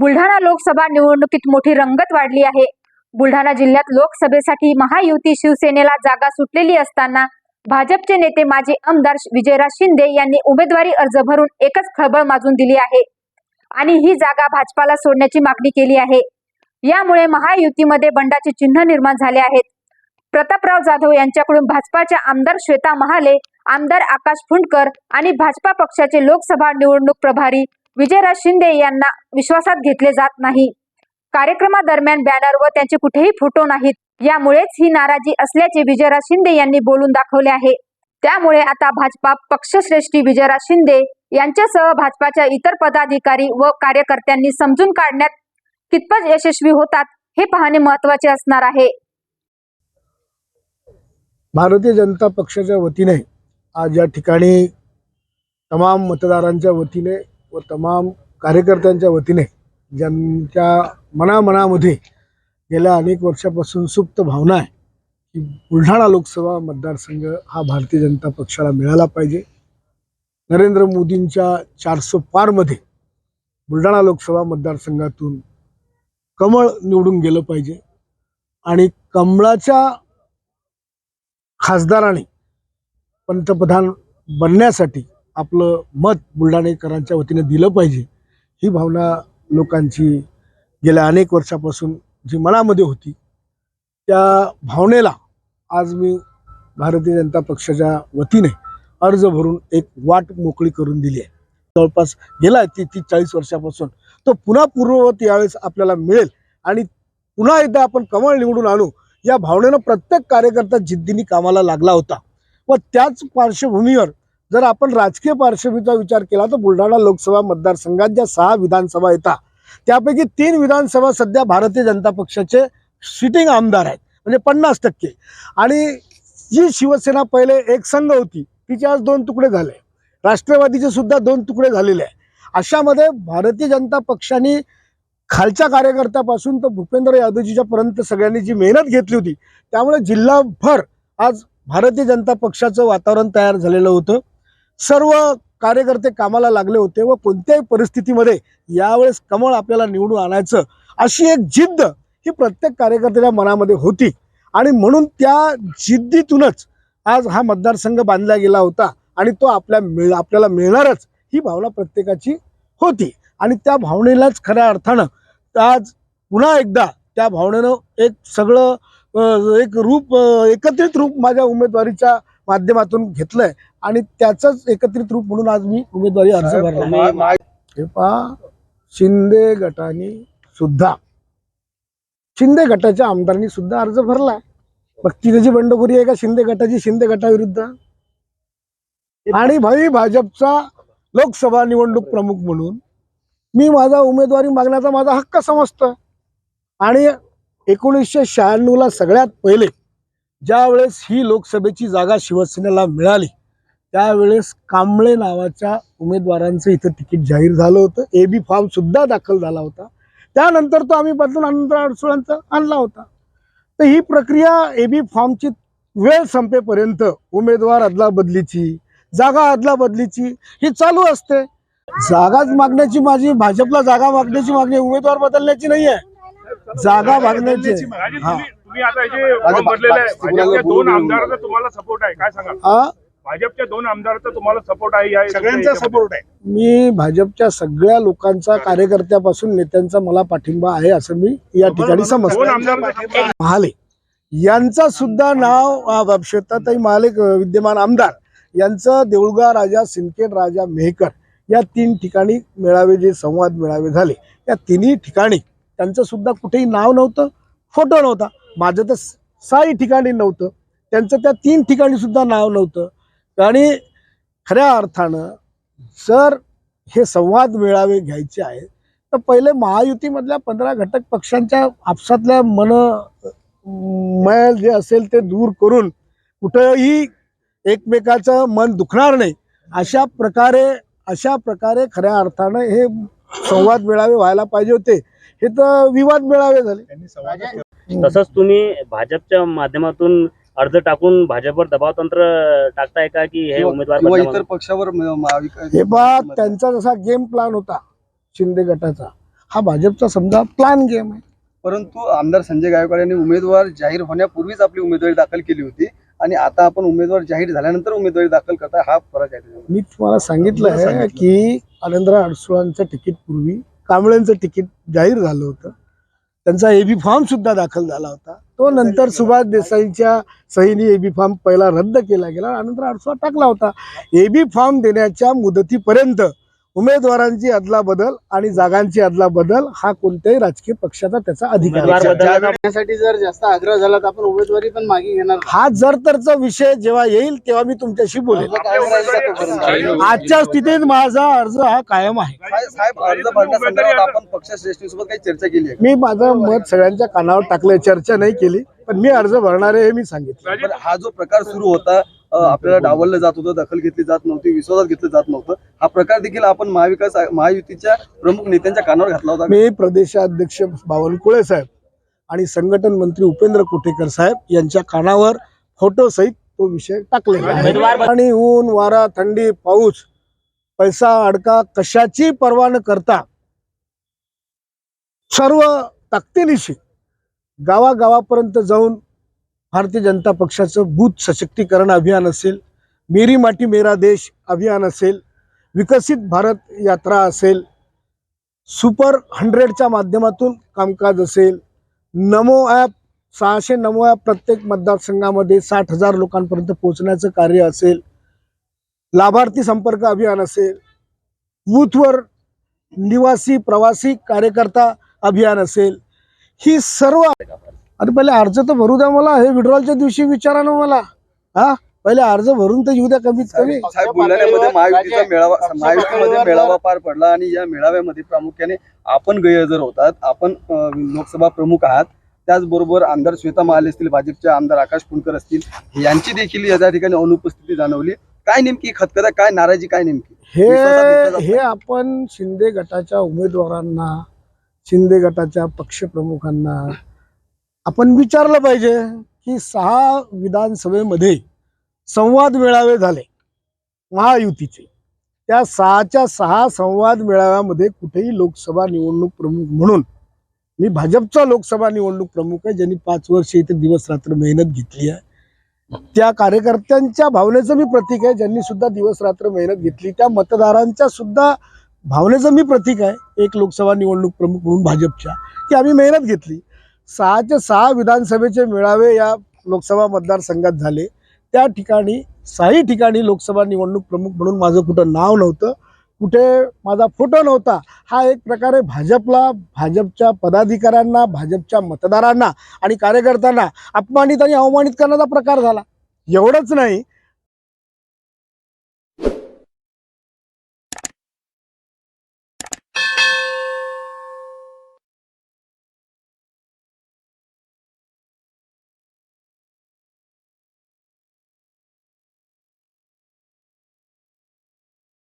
बुलढाणा लोकसभा निवडणुकीत मोठी रंगत वाढली आहे. बुलढाणा जिल्ह्यात लोकसभेसाठी महायुती शिवसेनेला जागा सुटलेली असताना भाजपचे नेते माजी आमदार विजयराज शिंदे यांनी उमेदवारी अर्ज भरून एकच खळबळ माजून दिली आहे. आणि ही जागा भाजपाला सोडण्याची मागणी केली आहे. यामुळे महायुतीमध्ये बंडाचे चिन्ह निर्माण झाले आहेत. प्रतापराव जाधव यांच्याकडून भाजपाच्या आमदार श्वेता महाले आमदार आकाश फुंडकर आणि भाजपा पक्षाचे लोकसभा निवडणूक प्रभारी विजयराज शिंदे यांना विश्वासात घेतले जात नाही. कार्यक्रमादरम्यान बॅनर व त्यांचे कुठेही फोटो नाहीत. यामुळेच ही नाराजी असल्याचे विजयराज शिंदे यांनी बोलून दाखवले आहे. त्यामुळे आता भाजपा पक्षश्रेष्ठी विजयराज शिंदे यांच्यासह भाजपाच्या इतर पदाधिकारी व कार्यकर्त्यांनी समजून काढण्यात कितपत यशस्वी होतात हे पाहणे महत्त्वाचे असणार आहे. भारतीय जनता पक्षाच्या वतीने आज या ठिकाणी तमाम मतदारांच्या वतीने व तमाम कार्यकर्त्यांच्या वतीने ज्यांच्या मनामनामध्ये गेल्या अनेक वर्षापासून सुप्त भावना आहे की बुलढाणा लोकसभा मतदारसंघ हा भारतीय जनता पक्षाला मिळाला पाहिजे. नरेंद्र मोदींच्या चारसो पारमध्ये बुलढाणा लोकसभा मतदारसंघातून कमळ निवडून गेलं पाहिजे आणि कमळाच्या खासदाराने पंतप्रधान बनण्यासाठी आपलं मत बुलढाणेकरांच्या वतीने दिलं पाहिजे ही भावना लोकांची गेल्या अनेक वर्षापासून जी मनामध्ये होती त्या भावनेला आज मी भारतीय जनता पक्षाच्या वतीने अर्ज भरून एक वाट मोकळी करून दिली आहे. जवळपास गेला ती तीस चाळीस वर्षापासून. तो पुन्हा पूर्ववत यावेळेस आपल्याला मिळेल आणि पुन्हा एकदा आपण कमळ निवडून आणू या भावनेनं प्रत्येक कार्यकर्ता जिद्दीने कामाला लागला होता. व त्याच पार्श्वभूमीवर जर आपण राजकीय पार्श्वभूमीचा विचार केला तर बुलढाणा लोकसभा मतदारसंघात ज्या सहा विधानसभा येतात त्यापैकी तीन विधानसभा सध्या भारतीय जनता पक्षाचे सिटिंग आमदार आहेत म्हणजे पन्नास टक्के. आणि जी शिवसेना पहिले एक संघ होती तिचे आज दोन तुकडे झाले. राष्ट्रवादीचे सुद्धा दोन तुकडे झालेले आहे अशामध्ये भारतीय जनता पक्षाने खालच्या कार्यकर्त्यापासून तर भूपेंद्र यादवजीच्या पर्यंत सगळ्यांनी जी मेहनत घेतली होती त्यामुळे जिल्हाभर आज भारतीय जनता पक्षाचं वातावरण तयार झालेलं होतं. सर्व कार्यकर्ते कामाला लागले होते व कोणत्याही परिस्थितीमध्ये यावेळेस कमळ आपल्याला निवडून आणायचं अशी एक जिद्द ही प्रत्येक कार्यकर्त्याच्या मनामध्ये होती. आणि म्हणून त्या जिद्दीतूनच आज हा मतदारसंघ बांधला गेला होता आणि तो आपल्या मिळ आपल्याला मिळणारच ही भावना प्रत्येकाची होती. आणि त्या भावनेलाच खऱ्या अर्थानं आज पुन्हा एकदा त्या भावनेनं एक सगळं एक रूप एकत्रित रूप माझ्या उमेदवारीच्या माध्यमातून घेतलंय आणि त्याचंच एकत्रित रूप म्हणून आज मी उमेदवारी अर्ज भरला. हे पहा शिंदे गटाने सुद्धा शिंदे गटाच्या आमदारांनी सुद्धा अर्ज भरलाय मग ती त्याची बंडखोरी आहे का शिंदे गटाची शिंदे गटाविरुद्ध? आणि भाई भाजपचा लोकसभा निवडणूक प्रमुख म्हणून मी माझा उमेदवारी मागण्याचा माझा हक्क समजतो. आणि एकोणीसशे शहाण्णवला सगळ्यात पहिले ज्या वेळेस ही लोकसभेची जागा शिवसेनेला मिळाली त्यावेळेस कांबळे नावाच्या उमेदवारांचं इथं तिकीट जाहीर झालं होतं. ए बी फॉर्म सुद्धा दाखल झाला होता. त्यानंतर तो आम्ही बदलून अनंत अडसुळांचा आणला होता. तर ही प्रक्रिया ए बी फॉर्मची वेळ संपेपर्यंत उमेदवार अदला बदलीची जागा अदला बदलीची ही चालू असते. जागाच मागण्याची माझी भाजपला जागा मागण्याची मागणी उमेदवार बदलण्याची नाही आहे जागा मागण्याची. हा. तुम्ही आता हे जे फॉर्म भरलेलं आहे भाजपच्या दोन आमदारांचा तुम्हाला सपोर्ट आहे. काय सांगा हा भाजपच्या दोन आमदारांचा तुम्हाला सपोर्ट आहे या सगळ्यांचा सपोर्ट आहे. मी भाजपच्या सगळ्या लोकांचा कार्यकर्त्यापासून नेत्यांचा मला पाठिंबा आहे असं मी या ठिकाणी दोन समजतो महाले. यांचा सुद्धा नाव श्वेताताई महाले विद्यमान आमदार. यांचं देऊळगा राजा सिंदखेड राजा मेहकर या तीन ठिकाणी मेळावे जे संवाद मेळावे झाले. या तिन्ही ठिकाणी त्यांचं सुद्धा कुठेही नाव नव्हतं फोटो नव्हता. माझं तर साही सहाही ठिकाणी नव्हतं. त्यांचं त्या तीन ठिकाणी सुद्धा नाव नव्हतं. आणि खऱ्या अर्थानं जर हे संवाद मेळावे घ्यायचे आहेत तर पहिले महायुतीमधल्या पंधरा घटक पक्षांच्या आपसातल्या मन मैल जे असेल ते दूर करून कुठंही एकमेकाचं मन दुखणार नाही. अशा प्रकारे अशा प्रकारे खऱ्या अर्थानं हे संवाद मेळावे व्हायला पाहिजे होते. हे तर विवाद मेळावे झाले. त्यांनी तसंच तुम्ही भाजपच्या माध्यमातून अर्ज टाकून भाजपवर दबाव तंत्र टाकताय का की हे उमेदवार इतर पक्षावर हे बा त्यांचा जसा गेम प्लॅन होता शिंदे गटाचा. हा भाजपचा समजा प्लॅन गेम आहे. परंतु आमदार संजय गायकवाड यांनी उमेदवार जाहीर होण्यापूर्वीच आपली उमेदवारी दाखल केली होती आणि आता आपण उमेदवार जाहीर झाल्यानंतर उमेदवारी दाखल करताय हा फरक आहे. मी तुम्हाला सांगितलं आहे. की आनंदराव अडसुळांचं तिकीट पूर्वी कांबळेंचं तिकीट जाहीर झालं होतं. त्यांचा एबी फॉर्म सुद्धा दाखल झाला होता. तो नंतर सुभाष देसाईंच्या सहीने एबी फॉर्म पहिला रद्द केला गेला नंतर अडसुळा टाकला होता. एबी फॉर्म देण्याच्या मुदतीपर्यंत उमेदवारांची अदला बदल आणि जागांची अदला बदल हा कोणत्याही राजकीय पक्षाचा त्याचा अधिकार जर जास्त आग्रह झाला तर आपण उमेदवारी पण मागे घेणार हा जर तरचा विषय जेव्हा येईल तेव्हा मी तुमच्याशी तोपर्यंत? आजच्या स्थितीत माझा अर्ज हा कायम आहे. साहेब- साहेब अर्ज भरण्यासंदर्भात आपण पक्षश्रेष्ठीसोबत काही चर्चा केली? मी माझं मत सगळ्यांच्या कानावर टाकलंय चर्चा नाही केली पण मी अर्ज भरणार आहे हे मी सांगितलं. हा जो प्रकार सुरू होता आपल्याला डावललं जात होतं दखल घेतली जात नव्हती विश्वासात घेतलं जात नव्हतं. हा प्रकार देखील आपण महाविकास महायुतीच्या प्रमुख नेत्यांच्या कानावर घातला होता. मी प्रदेशाध्यक्ष बावनकुळे साहेब आणि संघटन मंत्री उपेंद्र कुटेकर साहेब यांच्या कानावर फोटो सहित तो विषय टाकलेला आणि ऊन वारा थंडी पाऊस पैसा अडका कशाची पर्वा न करता सर्व ताकदीनिशी गावागावापर्यंत जाऊन भारतीय जनता पक्षाचं बूथ सशक्तीकरण अभियान असेल मेरी माटी मेरा देश अभियान असेल विकसित भारत यात्रा असेल सुपर हंड्रेडच्या माध्यमातून कामकाज असेल नमो ॲप सहाशे नमो ॲप प्रत्येक मतदारसंघामध्ये साठ हजार लोकांपर्यंत पोहोचण्याचं कार्य असेल लाभार्थी संपर्क अभियान असेल बूथवर निवासी प्रवासी कार्यकर्ता अभियान असेल ही सर्व अरे पहिले अर्ज तर भरू द्या मला हे विड्रॉलच्या दिवशी विचारा ना मला. हा? पहिले अर्ज भरून तर येऊ द्या कमीत कमी. साहेब बुलढाण्यामध्ये महायुतीचा मेळावा महायुतीमध्ये मेळावा पार पडला आणि या मेळाव्यामध्ये प्रामुख्याने आपण गैरहजर होतात. आपण लोकसभा प्रमुख आहात. त्याचबरोबर आमदार श्वेता महाले असतील भाजपचे आमदार आकाश फुंडकर असतील यांची देखील या ठिकाणी अनुपस्थिती जाणवली. काय नेमकी खतखता काय नाराजी काय नेमकी? हे. हे आपण शिंदे गटाच्या उमेदवारांना शिंदे गटाच्या पक्षप्रमुखांना आपण विचारलं पाहिजे की सहा विधानसभेमध्ये संवाद मेळावे झाले महायुतीचे. त्या सहाच्या सहा संवाद मेळाव्यामध्ये कुठेही लोकसभा निवडणूक प्रमुख म्हणून मी भाजपचा लोकसभा निवडणूक प्रमुख आहे ज्यांनी पाच वर्ष इथे दिवस रात्र मेहनत घेतली आहे. त्या कार्यकर्त्यांच्या भावनेचं मी प्रतीक आहे ज्यांनी सुद्धा दिवस रात्र मेहनत घेतली. त्या मतदारांच्या सुद्धा भावनेचं मी प्रतीक आहे एक लोकसभा निवडणूक प्रमुख म्हणून भाजपच्या की आम्ही मेहनत घेतली. सहाचे सहा विधानसभेचे मेळावे या लोकसभा मतदारसंघात झाले. त्या ठिकाणी सहाही ठिकाणी लोकसभा निवडणूक प्रमुख म्हणून माझं कुठं नाव नव्हतं कुठे माझा फोटो नव्हता हा एक प्रकारे भाजपला भाजपच्या पदाधिकाऱ्यांना भाजपच्या मतदारांना आणि कार्यकर्त्यांना अपमानित आणि अवमानित करण्याचा प्रकार झाला. एवढंच नाही